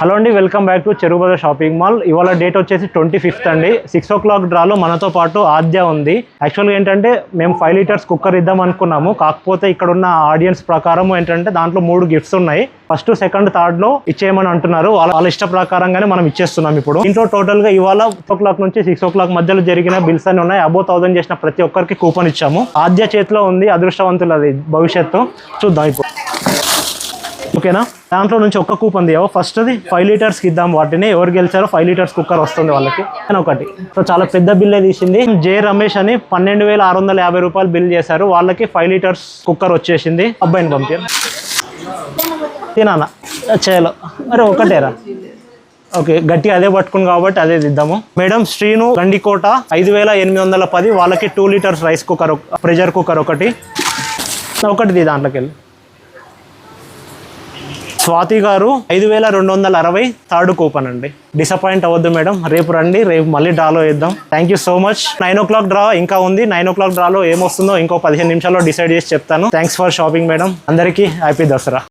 Hello అండి welcome back to Cheruvubada shopping mall. ఇవాళ date వచ్చేసి ట్వంటీ ఫిఫ్త్ అండి. సిక్స్ ఓ క్లాక్ డ్రాలో మనతో పాటు ఆద్య ఉంది. యాక్చువల్గా ఏంటంటే మేము ఫైవ్ లీటర్స్ కుక్కర్ ఇద్దాం అనుకున్నాము. కాకపోతే ఇక్కడ ఉన్న ఆడియన్స్ ప్రకారం ఏంటంటే దాంట్లో మూడు గిఫ్ట్స్ ఉన్నాయి. ఫస్ట్ సెకండ్ థర్డ్లో ఇచ్చేయమని అంటున్నారు. వాళ్ళ వాళ్ళ ఇష్ట ప్రకారంగానే మనం ఇచ్చేస్తున్నాం ఇప్పుడు. ఇంట్లో టోటల్గా ఇవాళ ఓ క్లాక్ నుంచి సిక్స్ ఓ క్లాక్ మధ్యలో జరిగిన బిల్స్ అన్ని ఉన్నాయి. అబో థౌసండ్ చేసిన ప్రతి ఒక్కరికి కూపన్ ఇచ్చాము. ఆద్య చేతిలో ఉంది అదృష్టవంతులది భవిష్యత్తు. చూద్దాం ఇప్పుడు. ఓకేనా? దాంట్లో నుంచి ఒక్క కూపన్ తీయవు? ఫస్ట్ది ఫైవ్ లీటర్స్కి ఇద్దాం. వాటిని ఎవరు గెలిచారో ఫైవ్ లీటర్స్ కుక్కర్ వస్తుంది వాళ్ళకి. అని ఒకటి. సో చాలా పెద్ద బిల్లే తీసింది. జే రమేష్ అని పన్నెండు వేల ఆరు వందల యాభై రూపాయలు బిల్ చేశారు. వాళ్ళకి ఫైవ్ లీటర్స్ కుక్కర్ వచ్చేసింది. అబ్బాయిని పంపారు తినానా చేయాలో. అరే ఒకటేరా. ఓకే గట్టి అదే పట్టుకుని కాబట్టి అదే ఇద్దాము మేడం శ్రీను గండికోట ఐదు వేల ఎనిమిది వందల పది వాళ్ళకి two litres rice cooker pressure cooker ఒకటి. ఒకటిది దాంట్లోకి వెళ్ళి స్వాతి గారు ఐదు వేల రెండు వందల అరవై థర్డ్ కూపన్ అండి. డిసప్పాయింట్ అవ్వద్దు మేడం. రేపు రండి రేపు మళ్ళీ డ్రాలో వేద్దాం. Thank you so much nine o'clock draw ఇంకా ఉంది. నైన్ ఓ క్లాక్ డ్రాలో ఏమొస్తుందో ఇంకో పదిహేను నిమిషాల్లో డిసైడ్ చేసి చెప్తాను. థ్యాంక్స్ ఫర్ షాపింగ్ మేడం అందరికీ హ్యాపీ దసరా.